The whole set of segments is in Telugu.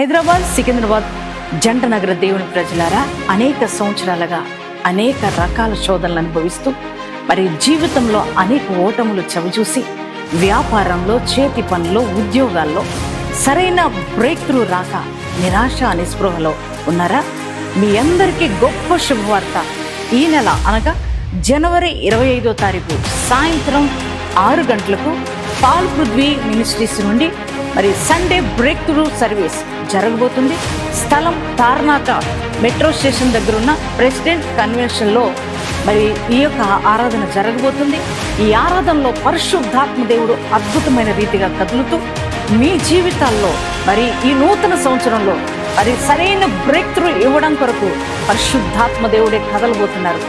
హైదరాబాద్ సికింద్రాబాద్ జంట నగర దేవుని ప్రజలారా అనేక సంవత్సరాలుగా అనేక రకాల శోధనలు అనుభవిస్తూ మరి జీవితంలో అనేక ఓటములు చవిచూసి వ్యాపారంలో చేతి పనుల్లో ఉద్యోగాల్లో సరైన బ్రేక్ త్రూ రాక నిరాశ నిస్పృహలో ఉన్నారా? మీ అందరికీ గొప్ప శుభవార్త ఈ నెల అనగా జనవరి ఇరవై ఐదో తారీఖు సాయంత్రం ఆరు గంటలకు పాల్ పృథ్వీ మినిస్ట్రీస్ నుండి మరి సండే బ్రేక్ త్రూ సర్వీస్ జరగబోతుంది. స్థలం తార్నాక మెట్రో స్టేషన్ దగ్గర ఉన్న ప్రెసిడెంట్ కన్వెన్షన్లో మరి ఈ యొక్క ఆరాధన జరగబోతుంది. ఈ ఆరాధనలో పరిశుద్ధాత్మ దేవుడు అద్భుతమైన రీతిగా కదులుతూ మీ జీవితాల్లో మరి ఈ నూతన సంవత్సరంలో మరి సరైన బ్రేక్ త్రూ ఇవ్వడం కొరకు పరిశుద్ధాత్మ దేవుడే కదలబోతున్నారు.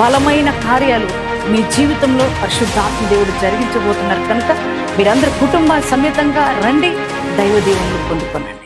బలమైన కార్యాలు మీ జీవితంలో పరిశుద్ధాత్మ దేవుడు జరిగించబోతున్నారు కనుక మీరందరూ కుటుంబ సమేతంగా రండి దైవ దీవెనలు పొందుకోనండి.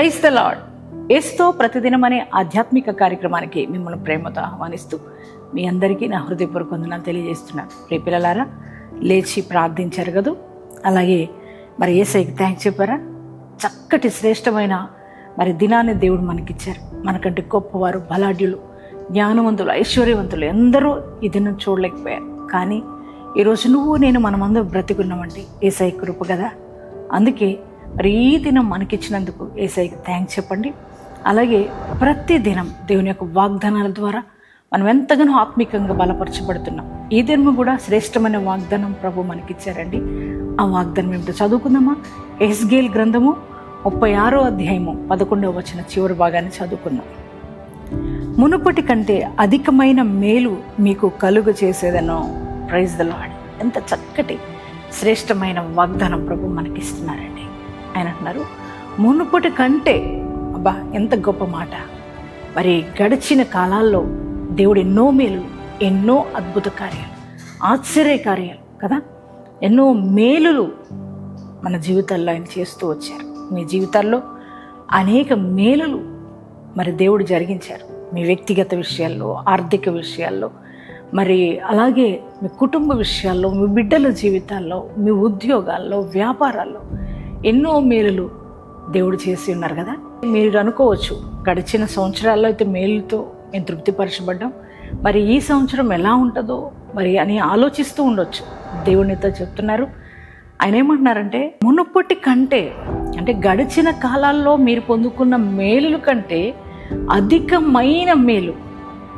ప్రైజ్ ద లాడ్ ఏస్తో ప్రతిదినం అనే ఆధ్యాత్మిక కార్యక్రమానికి మిమ్మల్ని ప్రేమతో ఆహ్వానిస్తూ మీ అందరికీ నా హృదయపూర్వక వందనాలు తెలియజేస్తున్నాను. రేపిల్లలారా లేచి ప్రార్థించారు కదూ? అలాగే మరి ఏసైకి థ్యాంక్స్ చెప్పారా? చక్కటి శ్రేష్టమైన మరి దినాన్ని దేవుడు మనకిచ్చారు. మనకంటే గొప్పవారు బలాఢ్యులు జ్ఞానవంతులు ఐశ్వర్యవంతులు ఎందరూ ఈ దినం చూడలేకపోయారు. కానీ ఈరోజు నువ్వు నేను మనమందరం బ్రతికున్నామంటే ఏసై కృప కదా? అందుకే ప్రతిదినం మనకిచ్చినందుకు ఏసైకి థ్యాంక్స్ చెప్పండి. అలాగే ప్రతి దినం దేవుని యొక్క వాగ్దానాల ద్వారా మనం ఎంతగానో ఆత్మికంగా బలపరచబడుతున్నాం. ఈ దినం కూడా శ్రేష్టమైన వాగ్దానం ప్రభు మనకిచ్చారండి. ఆ వాగ్దానం ఏమిటో చదువుకుందామా? ఎస్గేల్ గ్రంథము ముప్పై ఆరో అధ్యాయము పదకొండవ వచ్చిన చివరి భాగాన్ని చదువుకుందాం. మునుపటి కంటే అధికమైన మేలు మీకు కలుగు చేసేదనో ప్రైజ్ ద ఎంత చక్కటి శ్రేష్టమైన వాగ్దానం ప్రభు మనకిస్తున్నారండి. ఆయన అంటున్నారు మునుపటి కంటే అబ్బా ఎంత గొప్ప మాట. మరి గడిచిన కాలాల్లో దేవుడు ఎన్నో మేలు ఎన్నో అద్భుత కార్యాలు ఆశ్చర్య కార్యాలు కదా? ఎన్నో మేలులు మన జీవితాల్లో ఆయన చేస్తూ వచ్చారు. మీ జీవితాల్లో అనేక మేలులు మరి దేవుడు జరిగించారు. మీ వ్యక్తిగత విషయాల్లో ఆర్థిక విషయాల్లో మరి అలాగే మీ కుటుంబ విషయాల్లో మీ బిడ్డల జీవితాల్లో మీ ఉద్యోగాల్లో వ్యాపారాల్లో ఎన్నో మేలులు దేవుడు చేసి ఉన్నారు కదా? మీరు అనుకోవచ్చు గడిచిన సంవత్సరాల్లో అయితే మేలుతో మేము తృప్తిపరచబడ్డాం. మరి ఈ సంవత్సరం ఎలా ఉంటుందో మరి అని ఆలోచిస్తూ ఉండొచ్చు. దేవునితో చెప్తున్నారు. ఆయన ఏమంటున్నారంటే మునుపటి కంటే అంటే గడిచిన కాలాల్లో మీరు పొందుకున్న మేలుల కంటే అధికమైన మేలు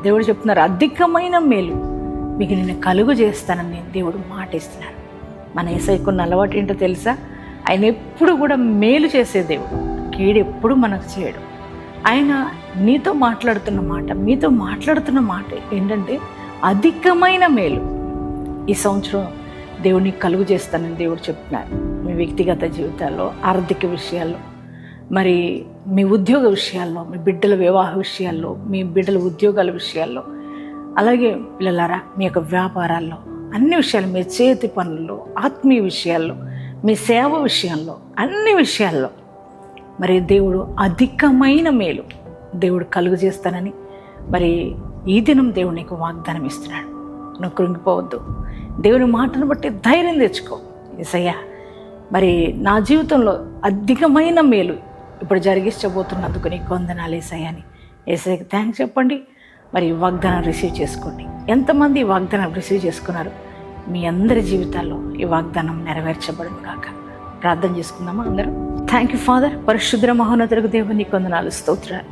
దేవుడు చెప్తున్నారు అధికమైన మేలు మీకు నేను కలుగు చేస్తానని నేను దేవుడు మాట ఇస్తున్నాను మన ఏసైకున్న అలవాటు ఏంటో తెలుసా? ఆయన ఎప్పుడు కూడా మేలు చేసే దేవుడు. కీడు ఎప్పుడు మనకు చేయడు. ఆయన నీతో మాట్లాడుతున్న మాట మీతో మాట్లాడుతున్న మాట ఏంటంటే అధికమైన మేలు. ఈ సంవత్సరం దేవుడిని కలుగు చేస్తానని దేవుడు చెప్తున్నారు. మీ వ్యక్తిగత జీవితాల్లో ఆర్థిక విషయాల్లో మరి మీ ఉద్యోగ విషయాల్లో మీ బిడ్డల వివాహ విషయాల్లో మీ బిడ్డల ఉద్యోగాల విషయాల్లో అలాగే పిల్లలారా మీ యొక్క వ్యాపారాల్లో అన్ని విషయాలు మీ చేతి పనుల్లో ఆత్మీయ విషయాల్లో మీ సేవ విషయంలో అన్ని విషయాల్లో. మరి దేవుడు అధికమైన మేలు దేవుడు కలుగు చేస్తానని మరి ఈ దినం దేవుడు నీకు వాగ్దానం ఇస్తున్నాడు. నువ్వు కృంగిపోవద్దు. దేవుని మాటను బట్టి ధైర్యం తెచ్చుకో. ఎసయ్యా మరి నా జీవితంలో అధికమైన మేలు ఇప్పుడు జరిగించబోతున్నందుకు నీకు వందనాలు ఏసయ్యా అని. ఏసయ్యకి థ్యాంక్స్ చెప్పండి. మరి వాగ్దానం రిసీవ్ చేసుకోండి. ఎంతమంది వాగ్దానం రిసీవ్ చేసుకున్నారు? మీ అందరి జీవితాల్లో ఈ వాగ్దానం నెరవేర్చబడును కాక ప్రార్థన చేసుకుందామా అందరూ? థ్యాంక్ యూ ఫాదర్ పరిశుద్ర మహోన్నతులకు దేవుని కొందనాలు వందనాలు స్తోత్రాలు.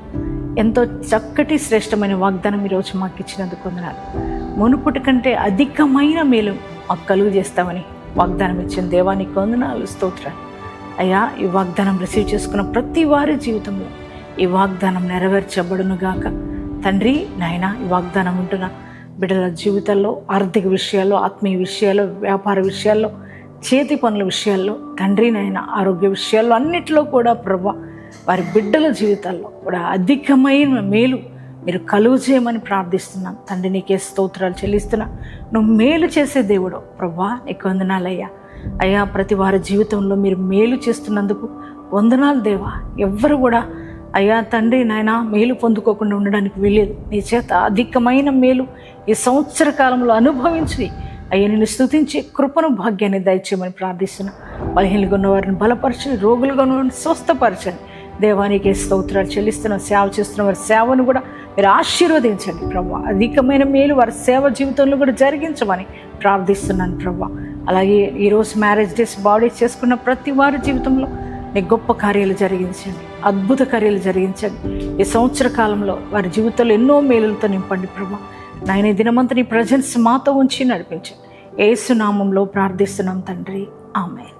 ఎంతో చక్కటి శ్రేష్టమైన వాగ్దానం ఈరోజు మాకు ఇచ్చినందుకు కొందనాలు మునుపటి కంటే అధికమైన మేలు మాకు కలుగు చేస్తామని వాగ్దానం ఇచ్చిన దేవానికి కొందనాలు స్తోత్రాలు. అయ్యా ఈ వాగ్దానం రిసీవ్ చేసుకున్న ప్రతి వారి జీవితంలో ఈ వాగ్దానం నెరవేర్చబడును గాక తండ్రి నాయన ఈ వాగ్దానం ఉంటున్నా బిడ్డల జీవితాల్లో ఆర్థిక విషయాల్లో ఆత్మీయ విషయాల్లో వ్యాపార విషయాల్లో చేతి పనుల విషయాల్లో తండ్రినైనా ఆరోగ్య విషయాల్లో అన్నిటిలో కూడా ప్రభా వారి బిడ్డల జీవితాల్లో కూడా అధికమైన మేలు మీరు కలుగు చేయమని ప్రార్థిస్తున్నాం. తండ్రి నీకే స్తోత్రాలు చెల్లిస్తున్నా. నువ్వు మేలు చేసే దేవుడు ప్రభా నీకు వందనాలయ్యా. అయ్యా ప్రతి వారి జీవితంలో మీరు మేలు చేస్తున్నందుకు వందనాలు దేవా. ఎవ్వరు కూడా అయ్యా తండ్రి నాయన మేలు పొందుకోకుండా ఉండడానికి వీలేదు నీ చేత అధికమైన మేలు ఈ సంవత్సర కాలంలో అనుభవించి అయ్యా నిన్ను స్థుతించి కృపను భాగ్యాన్ని దయచేయమని ప్రార్థిస్తున్నాను బలహీనలుగా ఉన్న వారిని బలపరచండి రోగులుగా ఉన్న స్వస్థపరచండి. దేవానికి స్తోత్రాలు చెల్లిస్తున్న సేవ చేస్తున్న వారి సేవను కూడా మీరు ఆశీర్వదించండి ప్రభు. అధికమైన మేలు వారి సేవ జీవితంలో కూడా జరిగించమని ప్రార్థిస్తున్నాను ప్రభు. అలాగే ఈరోజు మ్యారేజ్ డేస్ బాడీ చేసుకున్న ప్రతి వారి జీవితంలో నీ గొప్ప కార్యాలు జరిగించండి అద్భుత కార్యాలు జరిగించండి. ఈ సంవత్సర కాలంలో వారి జీవితంలో ఎన్నో మేలులతో నింపండి ప్రభు. నాయన దినమంతా నీ ప్రజెన్స్ మాతో ఉంచి నడిపించండి. ఏసునామంలో ప్రార్థిస్తున్నాం తండ్రి. ఆమె